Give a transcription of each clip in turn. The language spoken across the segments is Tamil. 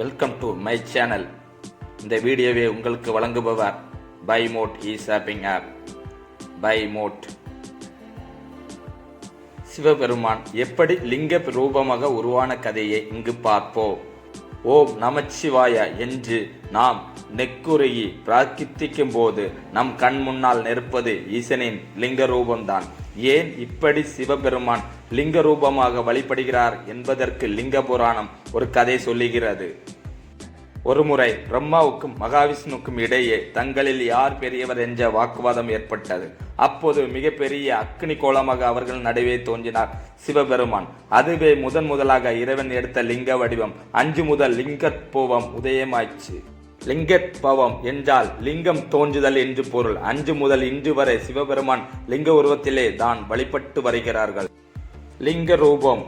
வெல்கம் டு மை சேனல் இந்த வீடியோவை உங்களுக்கு வழங்குபவர் buy mode e shopping app buy mode Sivaperuman எப்படி லிங்க ரூபமாக உருவான கதையை இங்கு பார்ப்போம் ஓம் நமச்சிவாய என்று நாம் நெக்குருகி பிரார்த்திக்கும் போது நம் கண் முன்னால் நிற்பது ஈசனின் லிங்க ரூபம்தான். ஏன் இப்படி சிவபெருமான் லிங்க ரூபமாக வழிபடுகிறார் என்பதற்கு லிங்க புராணம் ஒரு கதை சொல்லுகிறது. ஒருமுறை பிரம்மாவுக்கும் மகாவிஷ்ணுவுக்கும் இடையே தங்களில் யார் பெரியவர் என்ற வாக்குவாதம் ஏற்பட்டது. அப்போது மிகப்பெரிய அக்னி கோலமாக அவர்கள் நடுவே தோன்றினார் சிவபெருமான். அதுவே முதன் முதலாக இறைவன் எடுத்த லிங்க வடிவம். அஞ்சு முதல் லிங்கத் லிங்கத்பூவம் உதயமாயிற்று. லிங்கத்பவம் என்றால் லிங்கம் தோன்றுதல் என்று பொருள். அஞ்சு முதல் இன்று வரை சிவபெருமான் லிங்க உருவத்திலே தான் வழிபட்டு வருகிறார்கள். லிங்க ரூபம்.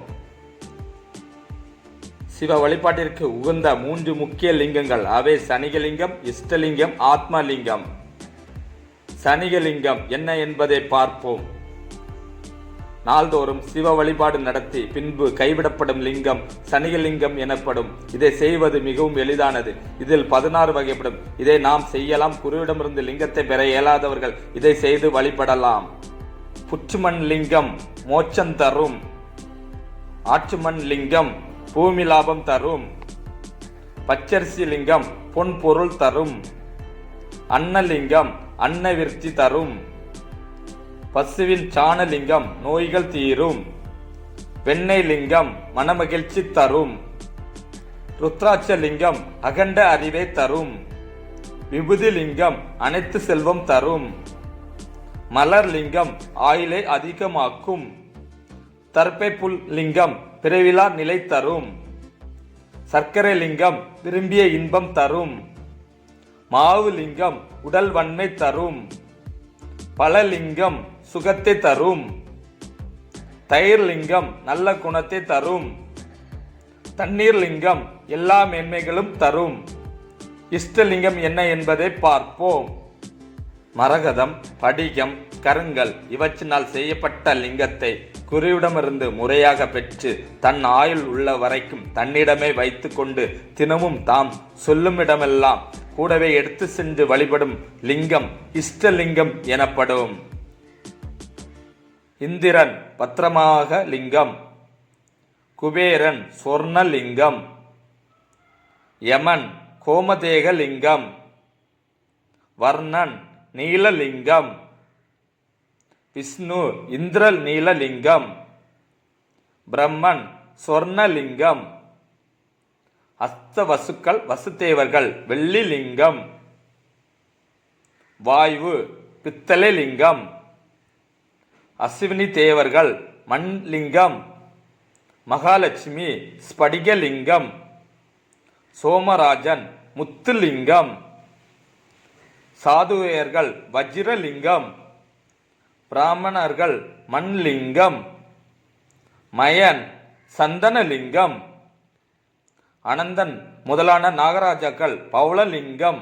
சிவ வழிபாட்டிற்கு உகந்த மூன்று முக்கிய லிங்கங்கள். அவை சனிகலிங்கம் இஷ்டலிங்கம் ஆத்மலிங்கம். சனிகலிங்கம் என்ன என்பதை பார்ப்போம். நாள்தோறும் சிவ வழிபாடு நடத்தி பின்பு கைவிடப்படும் லிங்கம் சனிகலிங்கம் எனப்படும். இதை செய்வது மிகவும் எளிதானது. இதில் பதினாறு வகைப்படும். இதை நாம் செய்யலாம். குருவிடமிருந்து லிங்கத்தை பெற இயலாதவர்கள் இதை செய்து வழிபடலாம். புற்றுமண் லிங்கம் மோட்சம் தரும். ஆற்றுமண் லிங்கம் பூமி லாபம் தரும். பச்சரிசி லிங்கம் பொன் பொருள் தரும். அன்னலிங்கம் அன்னவிருத்தி தரும். பசுவின் சாணலிங்கம் நோய்கள் தீரும். வெண்ணெய் லிங்கம் மனமகிழ்ச்சி தரும். ருத்ராட்ச லிங்கம் அகண்ட அறிவை தரும். விபுதி லிங்கம் அனைத்து செல்வம் தரும். மலர் லிங்கம் ஆயிலை அதிகமாக்கும். தர்ப்பை புல் லிங்கம் பிறவிலா நிலை தரும் சர்க்கரை லிங்கம் விரும்பிய இன்பம் தரும். மாவு லிங்கம் உடல் வன்மை தரும். பழலிங்கம் சுகத்தை தரும். தயிர் லிங்கம் நல்ல குணத்தை தரும். தண்ணீர் லிங்கம் எல்லா மேன்மைகளும் தரும். இஷ்டலிங்கம் என்ன என்பதை பார்ப்போம். மரகதம் படிகம் கருங்கல் இவற்றினால் செய்யப்பட்ட லிங்கத்தை குருவிடமிருந்து முறையாக பெற்று தன் ஆயுள் உள்ள வரைக்கும் தன்னிடமே வைத்துக்கொண்டு தினமும் தாம் சொல்லுமிடமெல்லாம் கூடவே எடுத்து சென்று வழிபடும் லிங்கம் இஷ்டலிங்கம் எனப்படும். இந்திரன் பத்திரமாக லிங்கம் குபேரன் சொர்ணலிங்கம் யமன் கோமதேக லிங்கம் வர்ணன் நீலலிங்கம். விஷ்ணு இந்திர நீலலிங்கம். பிரம்மன் சொர்ணலிங்கம். அஸ்த வசுக்கள் வசுதேவர்கள் வெள்ளி லிங்கம் வாயு பித்தளை லிங்கம் அஸ்வினி தேவர்கள் மண் லிங்கம் மகாலட்சுமி ஸ்படிகலிங்கம். சோமராஜன் முத்துலிங்கம். சாதுவேயர்கள் வஜ்ரலிங்கம் பிராமணர்கள் மண்லிங்கம் மயன் சந்தனலிங்கம் அனந்தன் முதலான நாகராஜாக்கள் பௌளலிங்கம்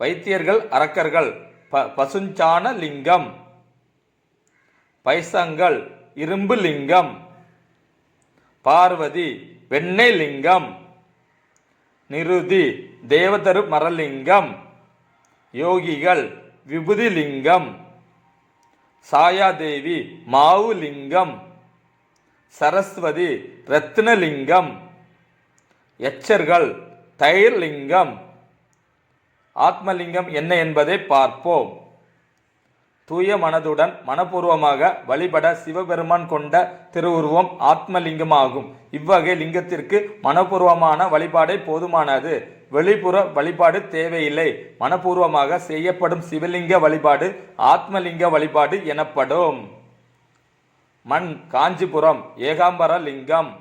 வைத்தியர்கள் அரக்கர்கள் ப பசுஞ்சான லிங்கம் பைசங்கள் இரும்பு லிங்கம் பார்வதி வெண்ணெய் லிங்கம் நிருதி தேவதரு மரலிங்கம் யோகிகள் விபுதிலிங்கம் சாயாதேவி மாவுலிங்கம் சரஸ்வதி ரத்னலிங்கம் எச்சர்கள் தயிர்லிங்கம் ஆத்மலிங்கம் என்ன என்பதை பார்ப்போம். தூய மனதுடன் மனப்பூர்வமாக வழிபட சிவபெருமான் கொண்ட திருவுருவம் ஆத்மலிங்கமாகும். இவ்வகை லிங்கத்திற்கு மனப்பூர்வமான வழிபாடே போதுமானது. வெளிப்புற வழிபாடு தேவையில்லை. மனப்பூர்வமாக செய்யப்படும் சிவலிங்க வழிபாடு ஆத்மலிங்க வழிபாடு எனப்படும். மண் காஞ்சிபுரம் ஏகாம்பர லிங்கம்.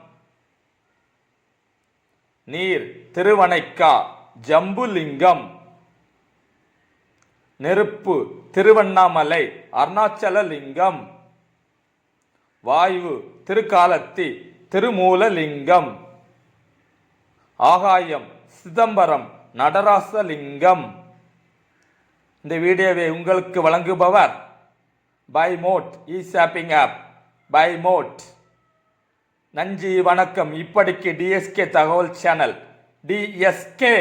நீர் திருவனைக்கா ஜம்புலிங்கம். நெருப்பு திருவண்ணாமலை அருணாச்சல லிங்கம் வாயு திருக்காலத்தி திருமூலலிங்கம். ஆகாயம் சிதம்பரம் நடராசலிங்கம். இந்த வீடியோவை உங்களுக்கு வழங்குபவர் by mode e shopping app by mode. நன்றி வணக்கம். இப்படிக்கு டிஎஸ்கே தகவல் சேனல் டிஎஸ்கே